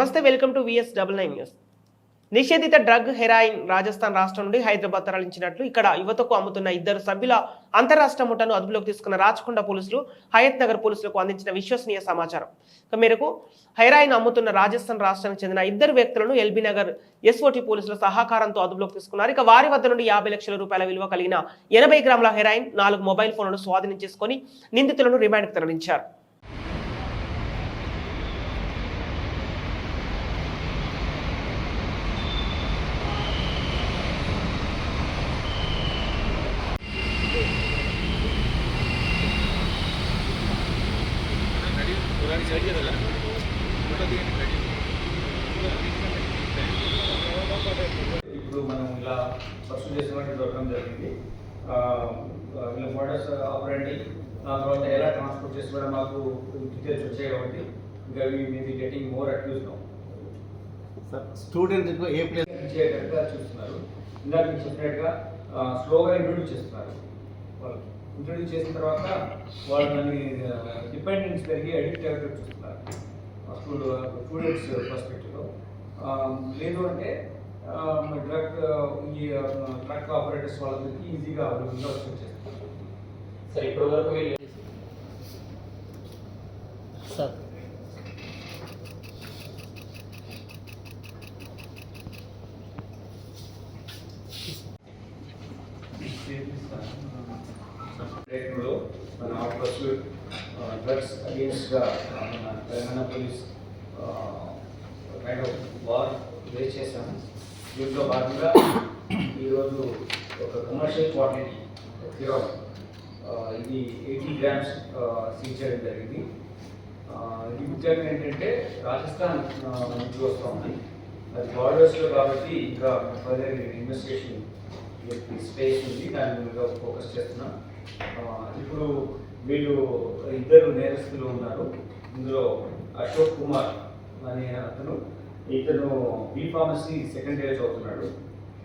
నమస్తే welcome to VS double nine news. నిషేధిత drug heroin Rajasthan రాష్ట్రం నుండి హైదరాబాద్ తరలించినట్లు ఇక్కడ యువతకు అమ్ముతున్న ఇద్దరు సభ్యుల అంతరాష్ట్ర ముఠాను అదుపులోకి తీసుకున్న రాచకొండ పోలీసులు హయత్ నగర్ పోలీసులకు అందించిన విశ్వసనీయ సమాచారం. ఇక మేరకు హెరాయిన్ అమ్ముతున్న రాజస్థాన్ రాష్ట్రానికి చెందిన ఇద్దరు వ్యక్తులను ఎల్బీ నగర్ ఎస్ఓటి పోలీసుల సహకారంతో అదుపులోకి తీసుకున్నారు. ఇక వారి వద్ద నుండి యాభై లక్షల రూపాయల విలువ కలిగిన ఎనభై గ్రాముల హెరాయిన్ నాలుగు మొబైల్ ఫోన్లను స్వాధీనం చేసుకుని నిందితులను రిమాండ్కి తరలించారు ఇప్పుడు మనం ఇలా పర్సూ చేసినట్టు దొరకడం జరిగింది. ఆ, వీళ్ళ మోడల్స్ ఆపరండి. దాని తర్వాత ఎలా ట్రాన్స్పోర్ట్ చేసి కూడా మాకు డీటెయిల్స్ వచ్చాయి కాబట్టి ఇంకా మీది getting more accused student a place ఇచ్చేటట్టుగా చూస్తున్నారు. ఇందాక మీకు చెప్పినట్టుగా స్లోగా ఇంట్రొడ్యూస్ చేస్తున్నారు వాళ్ళకి. ఇంట్రొడ్యూస్ చేసిన తర్వాత వాళ్ళు దాన్ని డిపెండెన్స్ పెరిగి అడిక్ట్ అయ్యేటట్టు చూస్తున్నారు. స్టూడెంట్స్ పర్స్పెక్టివ్లో లేదు అంటే డ్రగ్ ఈ డ్రగ్ ఆపరేటర్స్ వాళ్ళకి ఈజీగా అవైలబుల్గా వచ్చేస్తారు సరే ఇప్పటి వరకు సార్. ప్రయత్నంలో మన ఆఫర్స్ డ్రగ్స్ అగేన్స్ట్గా మన Telangana police kind of war చేశాము. దీంట్లో భాగంగా ఈరోజు ఒక కమర్షియల్ క్వాంటిటీ కిరాక్ ఇది ఎయిటీ గ్రామ్స్ సీజ్ చేయడం జరిగింది. ఇది ముఖ్యంగా ఏంటంటే రాజస్థాన్ నుంచి వస్తూ ఉంది. అది బార్డర్స్లో కాబట్టి ఇంకా ఫర్దర్ ఇన్వెస్టిగేషన్ స్పేస్ ఉంది. దాని మీద ఫోకస్ చేస్తున్నాం. ఇప్పుడు వీళ్ళు ఇద్దరు నేరస్తులు ఉన్నారు. ఇందులో అశోక్ కుమార్ అనే అతను ఇతను బీ ఫార్మసీ సెకండ్ ఇయర్ చదువుతున్నాడు.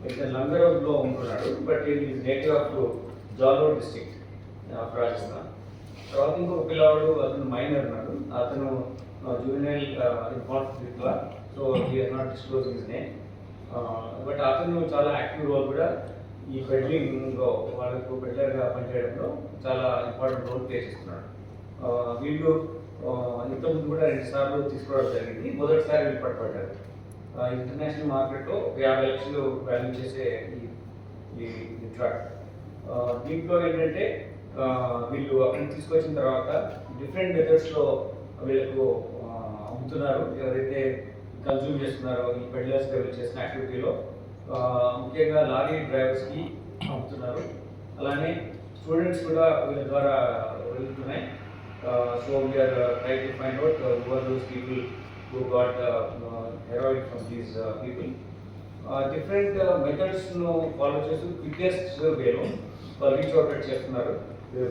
ఇతను లంగరౌడ్లో ఉంటున్నాడు బట్ ఇది native of Jalore district of Rajasthan తర్వాత ఇంకో పిల్లవాడు అతను మైనర్ ఉన్నాడు. అతను juvenile informative so he are not disclose his name but అతను చాలా యాక్టివ్ రోల్ కూడా ఈ బెడ్లింగ్లో వాళ్ళకు బెడ్లర్గా పనిచేయడంలో చాలా ఇంపార్టెంట్ రోల్ ప్లే చేస్తున్నాడు. Uh, వీళ్ళు ఇంతకుముందు కూడా రెండు సార్లు తీసుకోవడం జరిగింది. మొదటిసారి వీళ్ళు పట్టుబడ్డారు ఇంటర్నేషనల్ మార్కెట్లో యాభై లక్షలు వాల్యూ చేసే ఈ ఈ డ్రగ్ దీంట్లో ఏంటంటే వీళ్ళు అక్కడికి తీసుకొచ్చిన తర్వాత డిఫరెంట్ మెథడ్స్లో వీళ్ళకు అమ్ముతున్నారు. ఎవరైతే కన్జ్యూమ్ చేస్తున్నారో ఈ పెడ్లర్స్ వీళ్ళు చేసిన యాక్టివిటీలో ముఖ్యంగా లారీ డ్రైవర్స్కి అమ్ముతున్నారు. అలానే స్టూడెంట్స్ కూడా వీళ్ళ ద్వారా వెళ్తున్నాయి. So we are try to find out who are those people who got heroin from these people different మెథడ్స్ను follow చేస్తూ క్వికెస్ట్ వేలో రీచ్ అవుట్ చేస్తున్నారు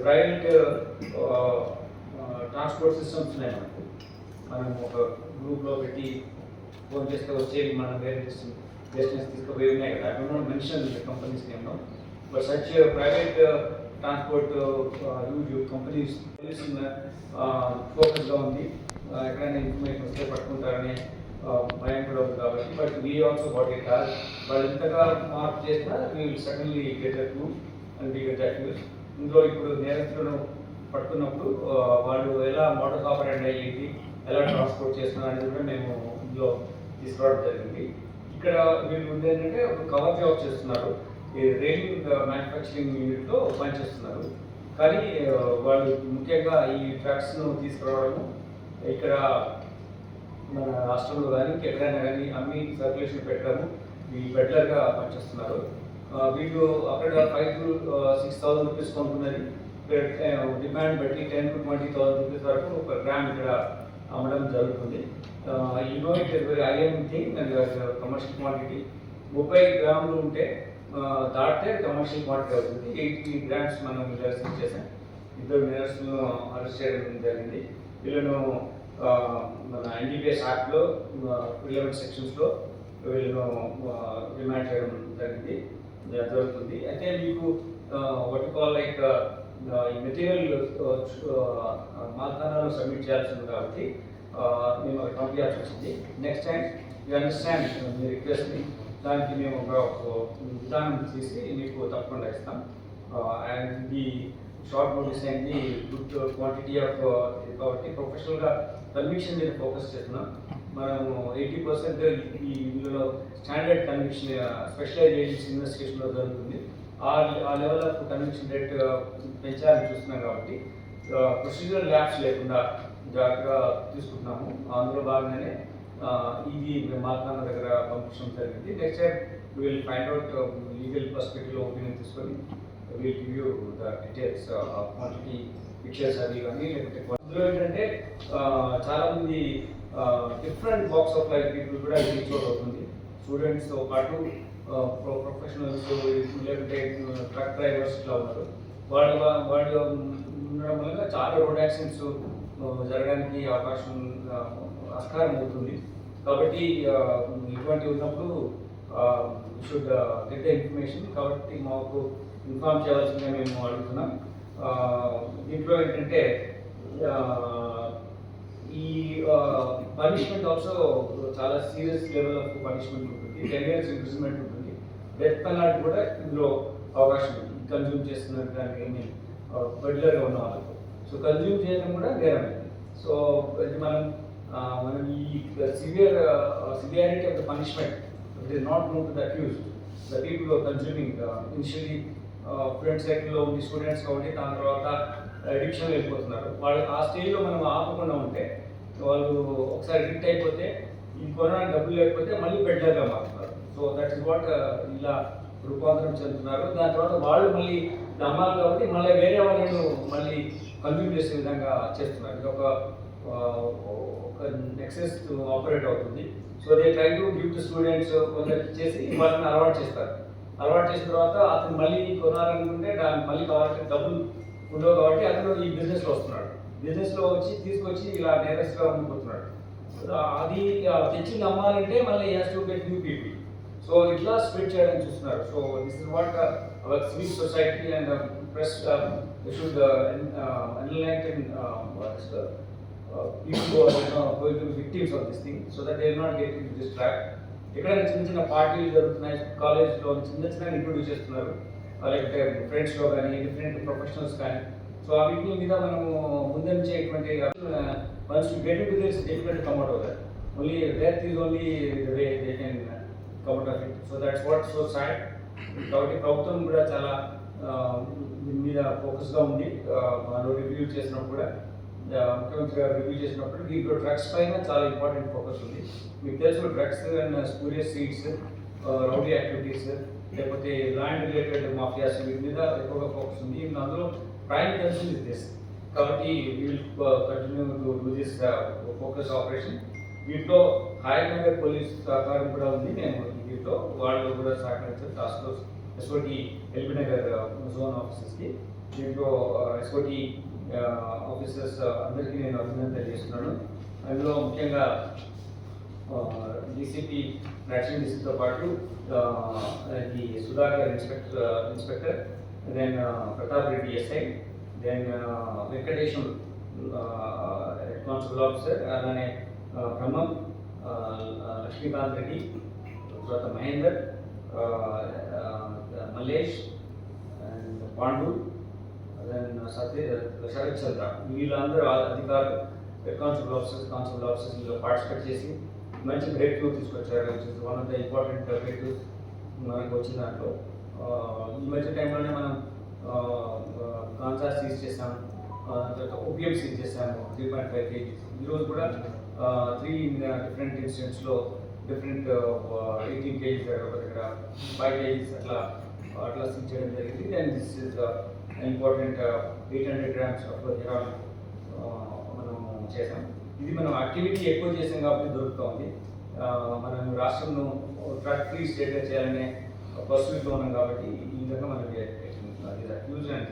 ప్రైవేట్ ట్రాన్స్పోర్ట్ సిస్టమ్స్ ఉన్నాయి మనకు మనం ఒక గ్రూప్లో పెట్టి ఫోన్ చేస్తే వచ్చేవి మనం వేరే డెస్టినేషన్ తీసుకుపోయి ఉన్నాయి కదా. I don't mention companies name but such private transport use companies ఫోకస్గా ఉంది ఎక్కడైనా ఇన్ఫర్మేషన్ వస్తే పట్టుకుంటారని uh, భయం కూడా ఉంది కాబట్టి. But we also what it has వాళ్ళు ఎంతగా మార్క్ చేసినా we will suddenly get at and we get use ఇందులో ఇప్పుడు నేరస్తులను పట్టుకున్నప్పుడు uh, వాళ్ళు ఎలా మోటార్ ఆపరేట్ అయ్యింది ఎలా ట్రాన్స్పోర్ట్ చేస్తున్నారు అనేది కూడా మేము ఇందులో తీసుకురావడం జరిగింది. ఇక్కడ వీళ్ళు ఉంది ఏంటంటే ఒక కవర్ జాబ్ చేస్తున్నారు. రైలింగ్ మ్యానుఫ్యాక్చరింగ్ యూనిట్లో పనిచేస్తున్నారు కానీ వాళ్ళు ముఖ్యంగా ఈ ట్రక్స్ను తీసుకురావడము ఇక్కడ మన రాష్ట్రంలో కానీ ఎక్కడైనా కానీ అమ్మి సర్క్యులేషన్ పెట్టడము ఈ బెటర్గా పనిచేస్తున్నారు వీళ్ళు అక్కడ five to six thousand rupees కొంటున్నది demand బట్టి ten to twenty thousand rupees వరకు ఒక గ్రామ్ ఇక్కడ అమ్మడం జరుగుతుంది ఈ no it is very thing and commercial quantity ముప్పై గ్రాములు ఉంటే దాటితే కమర్షియల్ క్వాంటిటీ అవుతుంది. ఎయిటీ గ్రామ్స్ మనం అరెస్ట్ చేసాం ఇద్దరు నేరస్తులను అరెస్ట్ చేయడం జరిగింది. వీళ్ళను మన ఎన్డీపీఎస్ యాక్ట్లో రిలవెంట్ సెక్షన్స్లో వీళ్ళను రిమాండ్ చేయడం జరిగింది. జరుగుతుంది. అయితే మీకు వాట్ కాల్ లైక్ ఈ మెటీరియల్ మార్కానాలో సబ్మిట్ చేయాల్సి ఉంది కాబట్టి మేము పంపించాల్సి వచ్చింది నెక్స్ట్ టైం యూ అండర్స్టాండ్ మీ రిక్వెస్ట్ని దానికి మేము ఒక విధానం చేసి మీకు తప్పకుండా ఇస్తాం. అండ్ ది షార్ట్ నోటీస్ అయింది గుడ్ క్వాంటిటీ ఆఫ్ కాబట్టి ప్రొఫెషనల్గా కన్విక్షన్ మీద ఫోకస్ చేస్తున్నాం. మనము ఎయిటీ పర్సెంట్ ఈ ఇందులో స్టాండర్డ్ కన్విక్షన్ స్పెషలైజేషన్ ఇన్వెస్టిగేషన్లో జరుగుతుంది. ఆ ఆ లెవెల్ ఆఫ్ కన్విక్షన్ రేట్ పెంచాలని చూస్తున్నాం కాబట్టి ప్రొసీజర్ ల్యాబ్స్ లేకుండా జాగ్రత్తగా తీసుకుంటున్నాము. అందులో భాగంగానే ఇది మాల్కాన దగ్గర పంపించడం జరిగింది. Next time will find out legal పర్స్పెక్టివ్లో opinion తీసుకొని will give you the details quantity pictures అవి కానీ లేకపోతే అందులో ఏంటంటే చాలామంది different box of life people కూడా రీచ్ అవుట్ అవుతుంది. స్టూడెంట్స్తో పాటు ప్రొఫెషనల్స్ లేకపోతే ట్రక్ డ్రైవర్స్ ఇట్లా ఉన్నారు. వాళ్ళు వాళ్ళు ఉండడం వల్ల చాలా రోడ్ యాక్సిడెంట్స్ జరగడానికి అవకాశం ఆ, ఆస్కారం అవుతుంది కాబట్టి ఇటువంటి ఉన్నప్పుడు షుడ్ గెట్ ద ఇన్ఫర్మేషన్ కాబట్టి మాకు ఇన్ఫార్మ్ చేయాల్సిందే మేము అడుగుతున్నాం. దీంట్లో ఏంటంటే ఈ పనిష్మెంట్ ఆల్సో చాలా సీరియస్ లెవెల్ ఆఫ్ పనిష్మెంట్ ఉంటుంది. టెన్ ఇయర్స్ ఇంప్రిజన్మెంట్ ఉంటుంది. డెత్ పెనాల్టీ కూడా ఇందులో అవకాశం ఉంది. కన్జ్యూమ్ చేస్తున్న దానికి ఏమి రెగ్యులర్గా ఉన్న వాళ్ళకు. సో కన్జ్యూమ్ చేయడం కూడా నేరం సో ఇది మనం మనం ఈ severe severity of the punishment it is not known to the accused the people are consuming initially friend సైకిల్లో ఉంది స్టూడెంట్స్ కాబట్టి దాని తర్వాత అడిక్షన్ వెళ్ళిపోతున్నారు. వాళ్ళు ఆ స్టేజ్లో మనం ఆపకుండా ఉంటే వాళ్ళు ఒకసారి అడిక్ట్ అయిపోతే ఈ కొనడానికి డబ్బులు లేకపోతే మళ్ళీ బెడ్లర్గా మారుతున్నారు సో దట్ ఇస్ వాట్ ఇలా రూపాంతరం చెందుతున్నారు. దాని తర్వాత వాళ్ళు మళ్ళీ ఇది కాబట్టి మళ్ళీ వేరే వాళ్ళను మళ్ళీ కన్జ్యూమ్ చేసే విధంగా చేస్తున్నారు. ఇది ఒక ఒక నెక్సెస్ ఆపరేట్ అవుతుంది. So they try to give to students కొందరికి ఇచ్చేసి వాళ్ళని అలవాటు చేస్తారు. అలవాటు చేసిన తర్వాత అతను మళ్ళీ కొనాలనుకుంటే దానికి మళ్ళీ కావాలంటే డబ్బులు ఉండవు కాబట్టి అతను ఈ బిజినెస్లో వస్తున్నాడు. బిజినెస్లో వచ్చి తీసుకొచ్చి ఇలా నేరస్గా ఉండిపోతున్నాడు. అది తెచ్చి నమ్మాలంటే మళ్ళీ has to get new people so ఇట్లా స్ప్రెడ్ చేయడం చూస్తున్నారు. So this is what civil society and press should enlighten people going to victims of this thing so that they not get in this track ఎక్కడైనా చిన్న చిన్న పార్టీలు జరుగుతున్నాయి కాలేజ్లో చిన్న చిన్న ఇంట్రొడ్యూస్ చేస్తున్నారు. Uh, లేకపోతే ఫ్రెండ్స్లో uh, కానీ డిఫరెంట్ ప్రొఫెషనల్స్ కానీ. సో ఆ వీటి మీద మనము ముందంచేటువంటి once to get to this difficult come out అవుతారు only death is only way they can come out of it so that's what so sad కాబట్టి ప్రభుత్వం కూడా చాలా దీని మీద ఫోకస్గా ఉంది మనం రివ్యూ చేసినప్పుడు కూడా ముఖ్యమంత్రి గారు రివ్యూ చేసినప్పుడు దీంట్లో డ్రగ్స్ పైన చాలా ఇంపార్టెంట్ ఫోకస్ ఉంది. మీకు తెలుసు drugs and spurious seeds rowdy activities లేకపోతే ల్యాండ్ రిలేటెడ్ మాఫియాస్ వీటి మీద ఎక్కువగా ఫోకస్ ఉంది. అందులో ప్రైమ్ కన్సర్న్ ఇస్ దిస్ కాబట్టి we'll continue to do this focus operation దీంట్లో నగర్ పోలీస్ సహకారం కూడా ఉంది. నేను దీంట్లో వాళ్ళు కూడా సహకరించారు task force SOT LB Nagar zone ఆఫీసెస్కి దీంట్లో uh, ఎస్ఓటి ఆఫీసర్స్ అందరికీ నేను అభినందన చేస్తున్నాను అందులో ముఖ్యంగా డీసీపీ నర్సింగ్ డిస్ట్రిక్ట్తో పాటు ఈ Sudhakar inspector inspector then Pratap Reddy SI then Venkatesham head constable officer అలానే uh, బ్రహ్మం uh, లక్ష్మీకాంత్ రెడ్డి తర్వాత Mahender uh, uh, Mallesh and Pandu then Satya Sharath Chandra వీళ్ళందరూ అధికారులు head constable officers constable officers ఇందులో పార్టిసిపేట్ చేసి మంచి బ్రేక్ త్రూ తీసుకొచ్చారు one of the important breakthrough మనకు వచ్చిన దాంట్లో. ఈ మధ్య టైంలోనే మనం కాన్సా సీజ్ చేసాం ఓపీఎం సీజ్ చేసాము త్రీ పాయింట్ ఫైవ్ కేజీస్ ఈరోజు కూడా త్రీ డిఫరెంట్ ఇన్సిడెంట్స్లో డిఫరెంట్ ఎయిటీన్ కేజీస్ ఒక దగ్గర ఫైవ్ కేజీస్ అట్లా అట్లా చేయడం జరిగింది. Then this is important eight hundred grams of heroin మనం చేసాం. ఇది మనం యాక్టివిటీ ఎక్కువ చేసాం కాబట్టి దొరుకుతూ ఉంది uh, మనం రాష్ట్రంను ట్రక్ ఫ్రీ స్టేట్గా చేయాలనే పర్సూట్లో ఉన్నాం కాబట్టి ఈ విధంగా మనం అక్యూజ్ అండ్